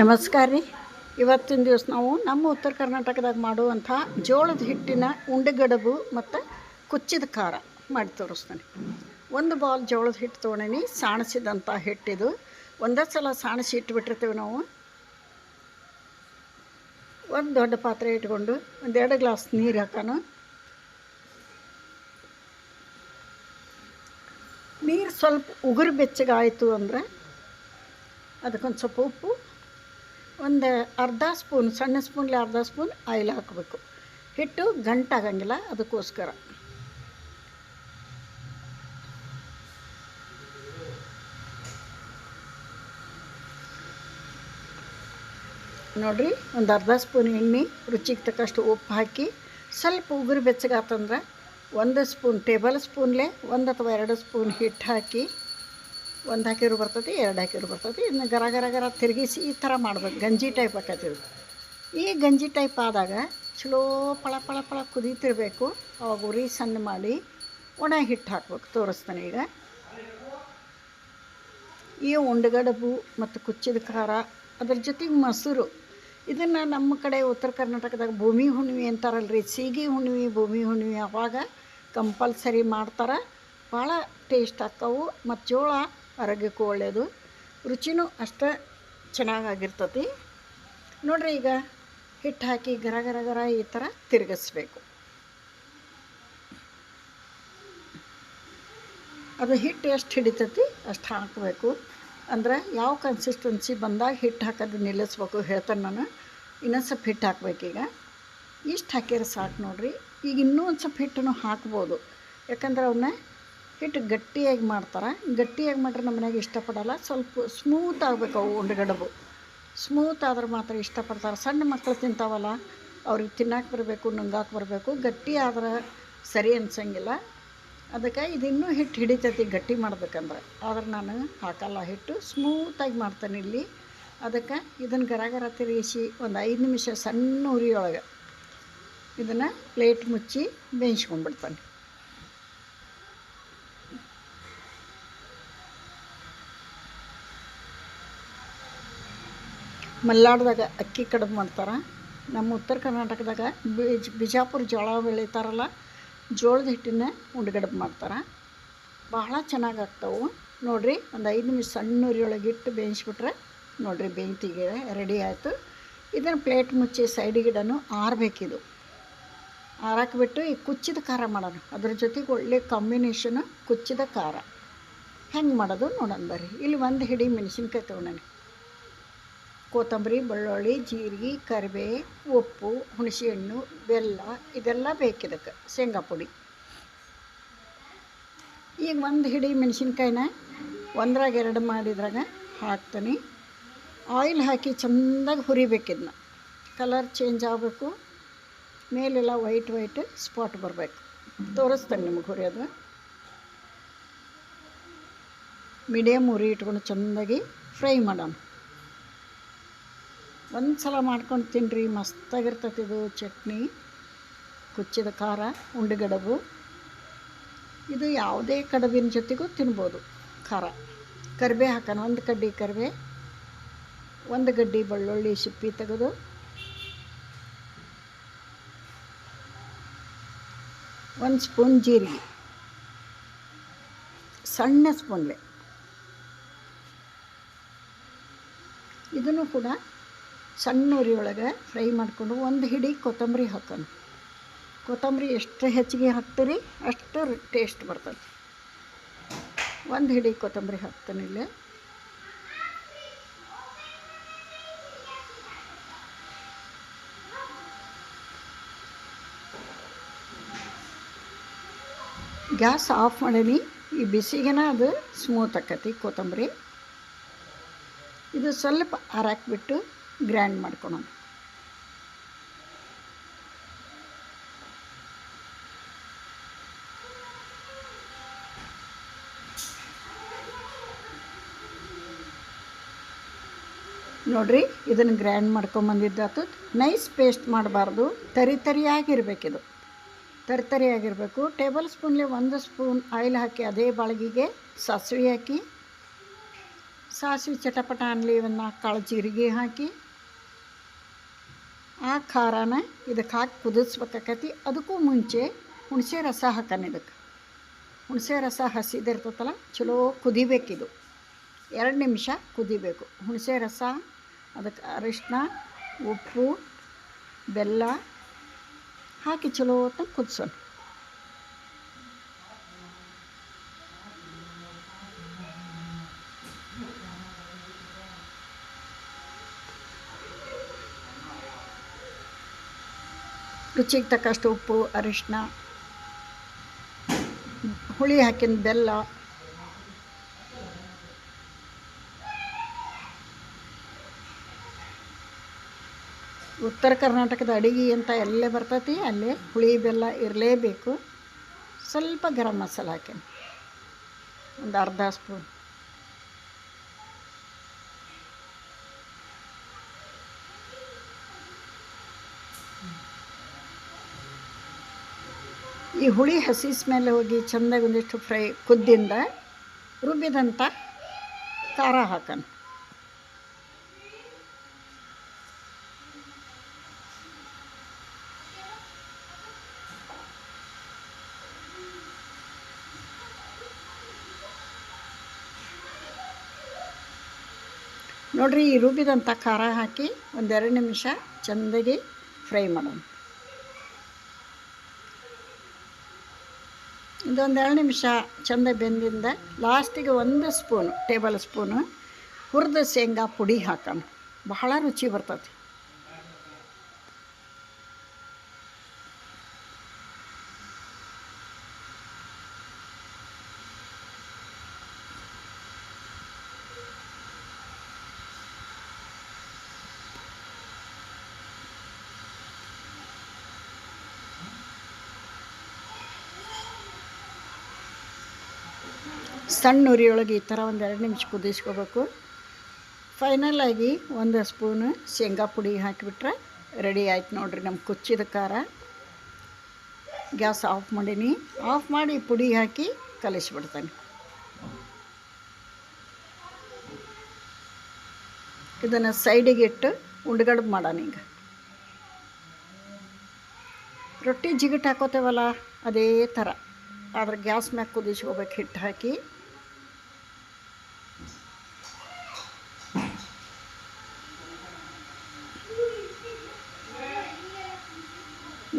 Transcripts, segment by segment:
ನಮಸ್ಕಾರ ರೀ. ಇವತ್ತಿನ ದಿವಸ ನಾವು ನಮ್ಮ ಉತ್ತರ ಕರ್ನಾಟಕದಾಗ ಮಾಡುವಂಥ ಜೋಳದ ಹಿಟ್ಟಿನ ಉಂಡೆಗಡಬು ಮತ್ತು ಕುಚ್ಚಿದ ಖಾರ ಮಾಡಿ ತೋರಿಸ್ತಾನೆ ಒಂದು ಬಾಲ್ ಜೋಳದ ಹಿಟ್ಟು ತೊಗೊಂಡೇನಿ ಸಾಣಿಸಿದಂಥ ಹಿಟ್ಟಿದು. ಒಂದೇ ಸಲ ಸಾಣಿಸಿ ಇಟ್ಬಿಟ್ಟಿರ್ತೀವಿ ನಾವು. ಒಂದು ದೊಡ್ಡ ಪಾತ್ರೆ ಇಟ್ಕೊಂಡು ಒಂದೆರಡು ಗ್ಲಾಸ್ ನೀರು ಹಾಕೋಣ ನೀರು ಸ್ವಲ್ಪ ಉಗುರು ಬೆಚ್ಚಗಾಯಿತು ಅಂದರೆ ಅದಕ್ಕೊಂದು ಸ್ವಲ್ಪ ಉಪ್ಪು ಒಂದು ಅರ್ಧ ಸ್ಪೂನ್, ಸಣ್ಣ ಸ್ಪೂನ್ಲಿ ಅರ್ಧ ಸ್ಪೂನ್ ಆಯಿಲ್ ಹಾಕಬೇಕು. ಹಿಟ್ಟು ಗಂಟಾಗಂಗಿಲ್ಲ ಅದಕ್ಕೋಸ್ಕರ. ನೋಡಿರಿ, ಒಂದು ಅರ್ಧ ಸ್ಪೂನ್ ಎಣ್ಣೆ, ರುಚಿಗೆ ತಕ್ಕಷ್ಟು ಉಪ್ಪು ಹಾಕಿ, ಸ್ವಲ್ಪ ಉಗುರು ಬೆಚ್ಚಗಾತಂದ್ರೆ ಒಂದು ಸ್ಪೂನ್ ಟೇಬಲ್ ಸ್ಪೂನ್ಲೆ, ಒಂದು ಅಥವಾ ಎರಡು ಸ್ಪೂನ್ ಹಿಟ್ಟು ಹಾಕಿ ಒಂದು ಹಾಕಿರು ಬರ್ತೈತಿ, ಎರಡು ಹಾಕಿರು ಬರ್ತೈತಿ. ಇನ್ನು ಗರ ಗರ ಗರ ತಿರುಗಿಸಿ ಈ ಥರ ಮಾಡ್ಬೇಕು. ಗಂಜಿ ಟೈಪ್ ಆಕೈತಿ ಈ ಗಂಜಿ ಟೈಪ್ ಆದಾಗ ಚಲೋ ಪಳ ಪಳ ಪಳ ಕುದೀತಿರಬೇಕು. ಅವಾಗ ಉರಿ ಸಣ್ಣ ಮಾಡಿ ಒಣ ಹಿಟ್ಟು ಹಾಕ್ಬೇಕು. ತೋರಿಸ್ತಾನೆ ಈಗ. ಈ ಉಂಡಗಡಬು ಮತ್ತು ಕುಚ್ಚಿದ ಖಾರ, ಅದ್ರ ಜೊತೆಗೆ ಮೊಸರು. ಇದನ್ನು ನಮ್ಮ ಕಡೆ ಉತ್ತರ ಕರ್ನಾಟಕದಾಗ ಭೂಮಿ ಹುಣ್ಣಿಮೆ ರೀ ಸೀಗಿ ಹುಣ್ಣಿಮೆ, ಭೂಮಿ ಹುಣ್ಣಿಮೆ ಅವಾಗ ಕಂಪಲ್ಸರಿ ಮಾಡ್ತಾರೆ. ಭಾಳ ಟೇಸ್ಟ್ ಆಕ್ಕವು ಮತ್ತು ಜೋಳ ಆರೋಗ್ಯಕ್ಕೂ ಒಳ್ಳೆಯದು ರುಚಿನೂ ಅಷ್ಟೇ ಚೆನ್ನಾಗಾಗಿರ್ತತಿ. ನೋಡ್ರಿ ಈಗ ಹಿಟ್ಟು ಹಾಕಿ ಗರ ಗರ ಗರ ಈ ಥರ ತಿರುಗಿಸ್ಬೇಕು. ಅದು ಹಿಟ್ಟು ಎಷ್ಟು ಹಿಡಿತತಿ ಅಷ್ಟು ಹಾಕಬೇಕು. ಅಂದ್ರೆ ಯಾವ ಕನ್ಸಿಸ್ಟೆನ್ಸಿ ಬಂದಾಗ ಹಿಟ್ಟು ಹಾಕೋದು ನಿಲ್ಲಿಸ್ಬೇಕು ಹೇಳ್ತಾನೆ ನಾನು. ಇನ್ನೊಂದು ಸ್ವಲ್ಪ ಹಿಟ್ಟು ಈಗ. ಇಷ್ಟು ಹಾಕಿದ್ರೆ ಸಾಕು ನೋಡಿರಿ. ಈಗ ಇನ್ನೂ ಒಂದು ಸ್ವಲ್ಪ ಹಿಟ್ಟನ್ನು ಹಾಕ್ಬೋದು. ಯಾಕಂದ್ರೆ ಅವನ್ನ ಹಿಟ್ಟು ಗಟ್ಟಿಯಾಗಿ ಮಾಡ್ತಾರೆ. ಗಟ್ಟಿಯಾಗಿ ಮಾಡ್ರೆ ನಮ್ಮ ಮನೆಯಾಗ ಇಷ್ಟಪಡೋಲ್ಲ. ಸ್ವಲ್ಪ ಸ್ಮೂತ್ ಆಗಬೇಕು ಅವು ಉಂಡೆಗಡಬು. ಸ್ಮೂತ್ ಆದ್ರೆ ಮಾತ್ರ ಇಷ್ಟಪಡ್ತಾರೆ. ಸಣ್ಣ ಮಕ್ಕಳು ತಿಂತಾವಲ್ಲ, ಅವ್ರಿಗೆ ತಿನ್ನಕ್ಕೆ ಬರಬೇಕು, ನುಂಗಾಕೆ ಬರಬೇಕು. ಗಟ್ಟಿ ಆದ್ರೆ ಸರಿ ಅನ್ಸಂಗಿಲ್ಲ. ಅದಕ್ಕೆ ಇದಿನ್ನೂ ಹಿಟ್ಟು ಹಿಡಿತೈತಿ ಗಟ್ಟಿ ಮಾಡ್ಬೇಕಂದ್ರೆ. ಆದ್ರೆ ನಾನು ಹಾಕಲ್ಲ ಹಿಟ್ಟು. ಸ್ಮೂತಾಗಿ ಮಾಡ್ತೇನೆ ಇಲ್ಲಿ. ಅದಕ್ಕೆ ಇದನ್ನು ಗರ ಗರ ತಿರುಗಿಸಿ ಒಂದು ಐದು ನಿಮಿಷ ಸಣ್ಣ ಉರಿಯೊಳಗೆ ಇದನ್ನು ಪ್ಲೇಟ್ ಮುಚ್ಚಿ ಬೇಯಿಸ್ಕೊಂಡ್ಬಿಡ್ತಾನೆ. ಮಲ್ನಾಡ್ದಾಗ ಅಕ್ಕಿ ಕಡುಬು ಮಾಡ್ತಾರೆ. ನಮ್ಮ ಉತ್ತರ ಕರ್ನಾಟಕದಾಗ ಬಿಜ್, ಬಿಜಾಪುರ ಜೋಳ ಬೆಳೀತಾರಲ್ಲ, ಜೋಳದ ಹಿಟ್ಟಿನ ಉಂಡೆಗಡಬು ಮಾಡ್ತಾರೆ. ಬಹಳ ಚೆನ್ನಾಗಿ ಆಗ್ತಾವೆ. ನೋಡಿರಿ, ಒಂದು ಐದು ನಿಮಿಷ ಸಣ್ಣ ಉರಿಯೊಳಗೆ ಇಟ್ಟು ಬೇಯಿಸ್ಬಿಟ್ರೆ ನೋಡಿರಿ ಬೇಯ್ತಿಗೆ ರೆಡಿ ಆಯಿತು. ಇದನ್ನು ಪ್ಲೇಟ್ ಮುಚ್ಚಿ ಸೈಡಿಗಿಡನು ಆರಬೇಕಿದು. ಆರಾಕ್ಬಿಟ್ಟು ಈ ಕುಚ್ಚಿದ ಖಾರ ಮಾಡೋಣ. ಅದ್ರ ಜೊತೆಗೆ ಒಳ್ಳೆ ಕಾಂಬಿನೇಷನು ಕುಚ್ಚಿದ ಖಾರ. ಹೆಂಗೆ ಮಾಡೋದು ನೋಡೋಣ ಬರ್ರಿ. ಇಲ್ಲಿ ಒಂದು ಹಿಡಿ ಮೆಣಸಿನ್ಕಾಯಿ ತೊಗೊಂಡಾನೆ ಕೊತ್ತಂಬರಿ, ಬೆಳ್ಳುಳ್ಳಿ, ಜೀರಿಗೆ ಕರಿಬೇ ಉಪ್ಪು, ಹುಣಸೆಹಣ್ಣು, ಬೆಲ್ಲ, ಇದೆಲ್ಲ ಬೇಕಿದಕ್ಕೆ ಶೇಂಗಾ ಪುಡಿ. ಈಗ ಒಂದು ಹಿಡಿ ಮೆಣಸಿನ್ಕಾಯಿನ ಒಂದ್ರಾಗ ಎರಡು ಮಾಡಿದ್ರಾಗ ಹಾಕ್ತೀನಿ. ಆಯಿಲ್ ಹಾಕಿ ಚೆಂದಾಗಿ ಹುರಿಬೇಕಿದ್ನ ಕಲರ್ ಚೇಂಜ್ ಆಗಬೇಕು. ಮೇಲೆಲ್ಲ ವೈಟ್ ವೈಟ್ ಸ್ಪಾಟ್ ಬರಬೇಕು. ತೋರಿಸ್ತೇನೆ ನಿಮಗೆ ಹುರಿಯೋದು. ಮೀಡಿಯಮ್ ಉರಿ ಇಟ್ಕೊಂಡು ಚೆಂದಾಗಿ ಫ್ರೈ ಮಾಡೋಣ. ಒಂದು ಸಲ ಮಾಡ್ಕೊಂಡು ತಿನ್ನಿರಿ ಮಸ್ತಾಗಿರ್ತೈತೆ ಇದು ಚಟ್ನಿ, ಕುಚ್ಚಿದ ಖಾರ, ಉಂಡೆಗಡಬು. ಇದು ಯಾವುದೇ ಕಡಬಿನ ಜೊತೆಗೂ ತಿನ್ಬೋದು, ಖಾರ. ಕರಿಬೇ ಹಾಕೋಣ, ಒಂದು ಕಡ್ಡಿ ಕರಿಬೇ, ಒಂದು ಗಡ್ಡಿ ಬೆಳ್ಳುಳ್ಳಿ, ಸಿಪ್ಪಿ ತೆಗೆದು. ಒಂದು ಸ್ಪೂನ್ ಜೀರಿಗೆ. ಸಣ್ಣ ಸ್ಪೂನ್ಲೆ. ಇದನ್ನು ಕೂಡ ಸಣ್ಣ ಉರಿಯೊಳಗೆ ಫ್ರೈ ಮಾಡಿಕೊಂಡು ಒಂದು ಹಿಡಿ ಕೊತ್ತಂಬರಿ ಹಾಕೋಣ. ಕೊತ್ತಂಬರಿ ಎಷ್ಟು ಹೆಚ್ಚಿಗೆ ಹಾಕ್ತೀರಿ ಅಷ್ಟು ಟೇಸ್ಟ್ ಬರ್ತದೆ. ಒಂದು ಹಿಡಿ ಕೊತ್ತಂಬರಿ ಹಾಕ್ತಾನೆ ಇಲ್ಲೇ. ಗ್ಯಾಸ್ ಆಫ್ ಮಾಡೀನಿ. ಈ ಬಿಸಿಗೆನ ಅದು ಸ್ಮೂತ್ ಆಕತಿ ಕೊತ್ತಂಬರಿ. ಇದು ಸ್ವಲ್ಪ ಹಾರಾಕ್ಬಿಟ್ಟು ಗ್ರ್ಯಾಂಡ್ ಮಾಡ್ಕೊಳೋಣ. ನೋಡ್ರಿ, ಇದನ್ನು ಗ್ರ್ಯಾಂಡ್ ಮಾಡ್ಕೊಂಬಂದಿದ್ದಾತು ನೈಸ್ ಪೇಸ್ಟ್ ಮಾಡಬಾರ್ದು. ತರಿ ಇದು ತರಿ ತರಿಯಾಗಿರಬೇಕು. ಟೇಬಲ್ ಸ್ಪೂನ್ಲಿ ಒಂದು ಸ್ಪೂನ್ ಆಯಿಲ್ ಹಾಕಿ ಅದೇ ಬಾಳಗಿಗೆ ಸಾಸಿವೆ ಹಾಕಿ. ಸಾಸಿವೆ ಚಟಪಟ ಅನ್ನಲಿ ಒಂದು ನಾಲ್ಕು ಕಾಳು ಜೀರಿಗೆ ಹಾಕಿ. ಆ ಖಾರನ ಇದಕ್ಕೆ ಹಾಕಿ ಕುದಿಸ್ಬೇಕಾಕತಿ. ಅದಕ್ಕೂ ಮುಂಚೆ ಹುಣಸೆ ರಸ ಹಾಕನ ಇದಕ್ಕೆ. ಹುಣಸೆ ರಸ ಹಸಿದಿರ್ತೈತಲ್ಲ ಚಲೋ ಕುದಿಬೇಕಿದು. ಎರಡು ನಿಮಿಷ ಕುದಿಬೇಕು. ಹುಣಸೆ ರಸ, ಅದಕ್ಕೆ ಅರಿಶಿನ ಉಪ್ಪು, ಬೆಲ್ಲ ಹಾಕಿ ಚಲೋ ಹೊತ್ತು ಕುದಿಸೋಣ. ರುಚಿಗೆ ತಕ್ಕಷ್ಟು ಉಪ್ಪು ಅರಿಶಿನ ಹುಳಿ ಹಾಕಿದ ಬೆಲ್ಲ, ಉತ್ತರ ಕರ್ನಾಟಕದ ಅಡಿಗೆ ಅಂತ ಎಲ್ಲೇ ಬರ್ತೈತಿ, ಅಲ್ಲೇ ಹುಳಿ ಬೆಲ್ಲ ಇರಲೇಬೇಕು. ಸ್ವಲ್ಪ ಗರಂ ಮಸಾಲೆ ಹಾಕೇನಿ ಒಂದು ಅರ್ಧ ಸ್ಪೂನ್. ಈ ಹುಳಿ ಹಸಿ ಸ್ಮೆಲ್ ಹೋಗಿ ಚೆಂದಾಗಿ ಒಂದಿಷ್ಟು ಫ್ರೈ ಕುದ್ದಿಂದ ರುಬ್ಬಿದಂಥ ಖಾರ ಹಾಕೋಣ. ನೋಡ್ರಿ, ಈ ರುಬ್ಬಿದಂಥ ಖಾರ ಹಾಕಿ ಒಂದೆರಡು ನಿಮಿಷ ಚೆಂದಾಗಿ ಫ್ರೈ ಮಾಡೋಣ. ಇದೊಂದು ಎರಡು ನಿಮಿಷ ಚೆಂದ ಬೆಂದಿಂದ ಲಾಸ್ಟಿಗೆ ಒಂದು ಸ್ಪೂನು, ಟೇಬಲ್ ಸ್ಪೂನು ಹುರಿದ ಶೇಂಗಾ ಪುಡಿ ಹಾಕೋಣ. ಬಹಳ ರುಚಿ ಬರ್ತೈತಿ ಸಣ್ಣ ಉರಿಯೊಳಗೆ ಈ ಥರ ಒಂದು ಎರಡು ನಿಮಿಷ ಕುದಿಸ್ಕೋಬೇಕು. ಫೈನಲ್ ಆಗಿ ಒಂದು ಸ್ಪೂನು ಶೇಂಗಾ ಪುಡಿ ಹಾಕಿಬಿಟ್ರೆ ರೆಡಿ ಆಯ್ತು ನೋಡಿರಿ ನಮ್ಮ ಕುಚ್ಚಿದ ಖಾರ. ಗ್ಯಾಸ್ ಆಫ್ ಮಾಡೀನಿ. ಆಫ್ ಮಾಡಿ ಪುಡಿ ಹಾಕಿ ಕಲಿಸ್ಬಿಡ್ತೇನೆ. ಇದನ್ನು ಸೈಡಿಗೆ ಇಟ್ಟು ಉಂಡ್ಗಡ್ಬು ಮಾಡೋಣ ಈಗ. ರೊಟ್ಟಿ ಜಿಗಿಟ್ ಹಾಕೋತೇವಲ್ಲ, ಅದೇ ಥರ. ಆದ್ರೆ ಗ್ಯಾಸ್ ಮ್ಯಾಗ ಕುದಿಸ್ಕೋಬೇಕು ಹಿಟ್ಟು ಹಾಕಿ.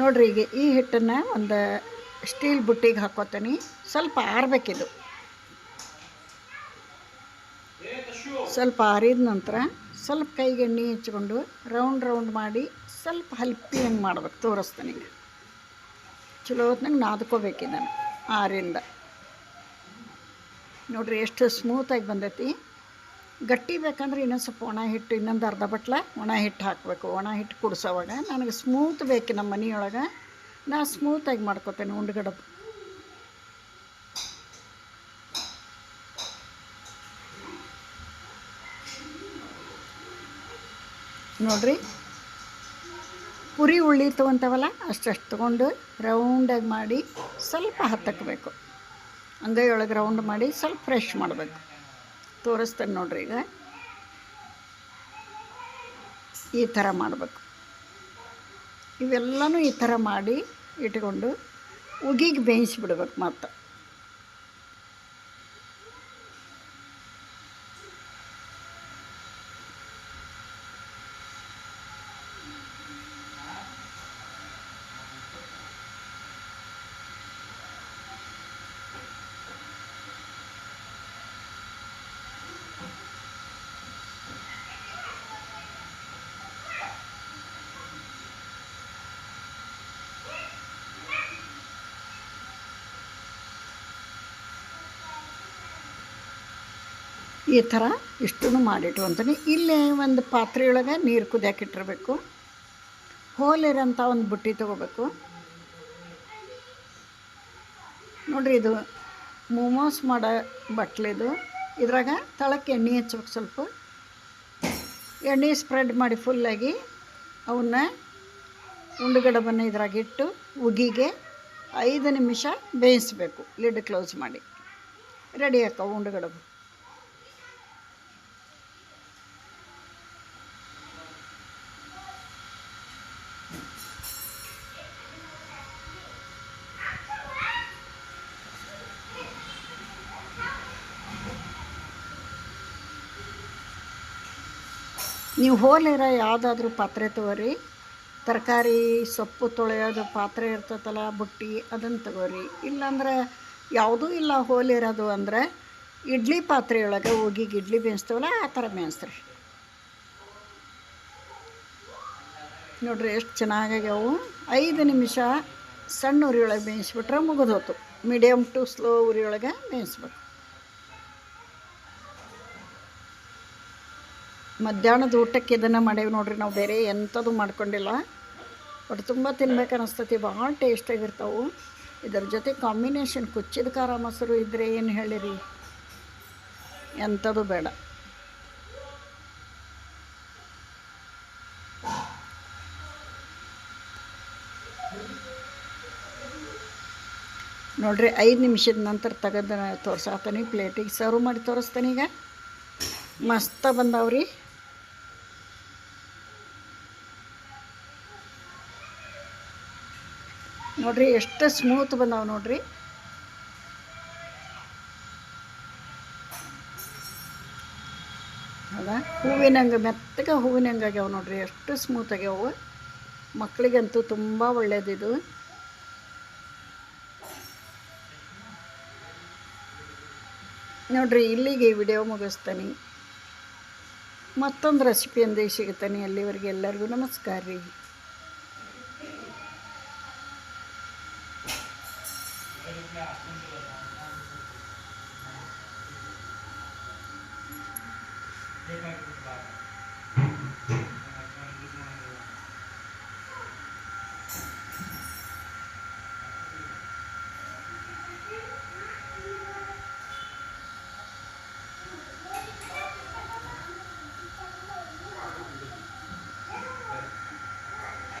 ನೋಡ್ರಿ, ಈಗ ಈ ಹಿಟ್ಟನ್ನು ಒಂದು ಸ್ಟೀಲ್ ಬುಟ್ಟಿಗೆ ಹಾಕೋತೀನಿ. ಸ್ವಲ್ಪ ಆರಬೇಕಿದು. ಸ್ವಲ್ಪ ಆರಿದ ನಂತರ ಸ್ವಲ್ಪ ಕೈಗೆ ಎಣ್ಣೆ ಹಚ್ಕೊಂಡು ರೌಂಡ್ ರೌಂಡ್ ಮಾಡಿ ಸ್ವಲ್ಪ ಹಲ್ಪಿ ಹಂಗೆ ಮಾಡ್ಬೇಕು, ತೋರಿಸ್ತೀನಿ ಈಗ. ಚಲೋ ಹೊತ್ನಾಗ ನಾದ್ಕೋಬೇಕಿದ್ದಾನೆ ಆರಿಂದ. ನೋಡ್ರಿ, ಎಷ್ಟು ಸ್ಮೂತಾಗಿ ಬಂದೈತಿ. ಗಟ್ಟಿ ಬೇಕಂದ್ರೆ ಇನ್ನೊಂದು ಸ್ವಲ್ಪ ಒಣ ಹಿಟ್ಟು, ಇನ್ನೊಂದು ಅರ್ಧ ಬಟ್ಲ ಒಣ ಹಿಟ್ಟು ಹಾಕಬೇಕು. ಒಣ ಹಿಟ್ಟು ಕುಡಿಸೋವಾಗ ನನಗೆ ಸ್ಮೂತ್ ಬೇಕು ನಮ್ಮ ಮನೆಯೊಳಗೆ. ನಾ ಸ್ಮೂತಾಗಿ ಮಾಡ್ಕೋತೇನೆ ಉಂಡ್ಗಡ ನೋಡ್ರಿ, ಪುರಿ ಉಳ್ಳಿ ತೊಗೊತವಲ್ಲ ಅಷ್ಟಷ್ಟು ತೊಗೊಂಡು ರೌಂಡಾಗಿ ಮಾಡಿ ಸ್ವಲ್ಪ ಹತ್ತಕ್ಕಬೇಕು ಅಂಗೈಯೊಳಗೆ ರೌಂಡ್ ಮಾಡಿ ಸ್ವಲ್ಪ ಫ್ರೆಶ್ ಮಾಡಬೇಕು. ತೋರಿಸ್ತೇನೆ ನೋಡ್ರಿ ಈಗ. ಈ ಥರ ಮಾಡಬೇಕು. ಇವೆಲ್ಲನೂ ಈ ಥರ ಮಾಡಿ ಇಟ್ಕೊಂಡು ಉಗಿಗೆ ಬೇಯಿಸಿಬಿಡ್ಬೇಕು ಮತ್ತು ಈ ಥರ ಇಷ್ಟೂ ಮಾಡಿಟ್ಕೊಂತೀನಿ ಇಲ್ಲೇ ಒಂದು ಪಾತ್ರೆಯೊಳಗೆ ನೀರು ಕುದಿಯಕ್ಕೆ ಇಟ್ಟಿರಬೇಕು. ಹೋಲಿರೋಂಥ ಒಂದು ಬುಟ್ಟಿ ತೊಗೋಬೇಕು. ನೋಡಿರಿ ಇದು ಮೋಮೋಸ್ ಮಾಡೋ ಬಟ್ಲಿದು ಇದ್ರಾಗ ತಳಕ್ಕೆ ಎಣ್ಣೆ ಹಚ್ಬೇಕು ಸ್ವಲ್ಪ. ಎಣ್ಣೆ ಸ್ಪ್ರೆಡ್ ಮಾಡಿ ಫುಲ್ಲಾಗಿ ಅವನ್ನ ಉಂಡುಗಡಬನ್ನು ಇದ್ರಾಗಿಟ್ಟು ಉಗಿಗೆ ಐದು ನಿಮಿಷ ಬೇಯಿಸ್ಬೇಕು. ಲಿಡ್ ಕ್ಲೋಸ್ ಮಾಡಿ. ರೆಡಿ ಆಕ್ಕವು ಉಂಡುಗಡಬು ನೀವು ಹೋಲಿರ ಯಾವುದಾದ್ರೂ ಪಾತ್ರೆ ತಗೋರಿ? ತರಕಾರಿ, ಸೊಪ್ಪು ತೊಳೆಯೋದು ಪಾತ್ರೆ ಇರ್ತೈತಲ್ಲ, ಬುಟ್ಟಿ ಅದನ್ನು ತಗೋರಿ. ಇಲ್ಲಾಂದ್ರೆ ಯಾವುದೂ ಇಲ್ಲ ಹೋಲಿರೋದು ಅಂದ್ರೆ ಇಡ್ಲಿ ಪಾತ್ರೆಯೊಳಗೆ ಹೋಗಿ ಇಡ್ಲಿ ಬೇಯಿಸ್ತೇವಲ್ಲ, ಆ ಥರ ಬೇಯಿಸ್ರಿ. ನೋಡ್ರಿ ಎಷ್ಟು ಚೆನ್ನಾಗಾಗ್ಯಾವು ಐದು ನಿಮಿಷ ಸಣ್ಣ ಉರಿಯೊಳಗೆ ಬೇಯಿಸ್ಬಿಟ್ರೆ ಮುಗಿದೋತು. ಮೀಡಿಯಮ್ ಟು ಸ್ಲೋ ಉರಿಯೊಳಗೆ ಬೇಯಿಸ್ಬೇಕು. ಮಧ್ಯಾಹ್ನದ ಊಟಕ್ಕೆ ಇದನ್ನು ಮಾಡೇವಿ ನೋಡ್ರಿ, ನಾವು ಬೇರೆ ಎಂಥದ್ದು ಮಾಡ್ಕೊಂಡಿಲ್ಲ. ಬಟ್ ತುಂಬ ತಿನ್ಬೇಕು ಅನಿಸ್ತತಿ, ಭಾಳ ಟೇಸ್ಟಾಗಿರ್ತಾವೆ ಇದರ ಜೊತೆ ಕಾಂಬಿನೇಷನ್ ಕುಚ್ಚಿದ ಖಾರ ಮೊಸರು ಇದ್ದರೆ ಏನು ಹೇಳಿರಿ? ಎಂಥದ್ದು ಬೇಡ. ನೋಡ್ರಿ, ಐದು ನಿಮಿಷದ ನಂತರ ತೆಗೆದು ತೋರ್ಸಾತೀನಿ ಪ್ಲೇಟಿಗೆ ಸರ್ವ್ ಮಾಡಿ ತೋರಿಸ್ತಾನೆ ಈಗ. ಮಸ್ತ ಬಂದಾವ್ರಿ. ನೋಡ್ರಿ, ಎಷ್ಟು ಸ್ಮೂತ್ ಬಂದಾವ ನೋಡ್ರಿ. ಹೌದಾ? ಹೂವಿನಂಗೆ ಮೆತ್ತಗೆ ಹೂವಿನಂಗೆ ಆಗ್ಯಾವ ನೋಡ್ರಿ, ಎಷ್ಟು ಸ್ಮೂತ್ ಆಗ್ಯಾವ ಮಕ್ಕಳಿಗಂತೂ ತುಂಬ ಒಳ್ಳೆಯದಿದು ನೋಡ್ರಿ, ಇಲ್ಲಿಗೆ ವಿಡಿಯೋ ಮುಗಿಸ್ತಾನೆ. ಮತ್ತೊಂದು ರೆಸಿಪಿಯೊಂದಿಗೆ ಸಿಗುತ್ತಾನೆ, ಅಲ್ಲಿವರೆಗೆ ಎಲ್ಲರಿಗೂ ನಮಸ್ಕಾರ ರೀ. Good night.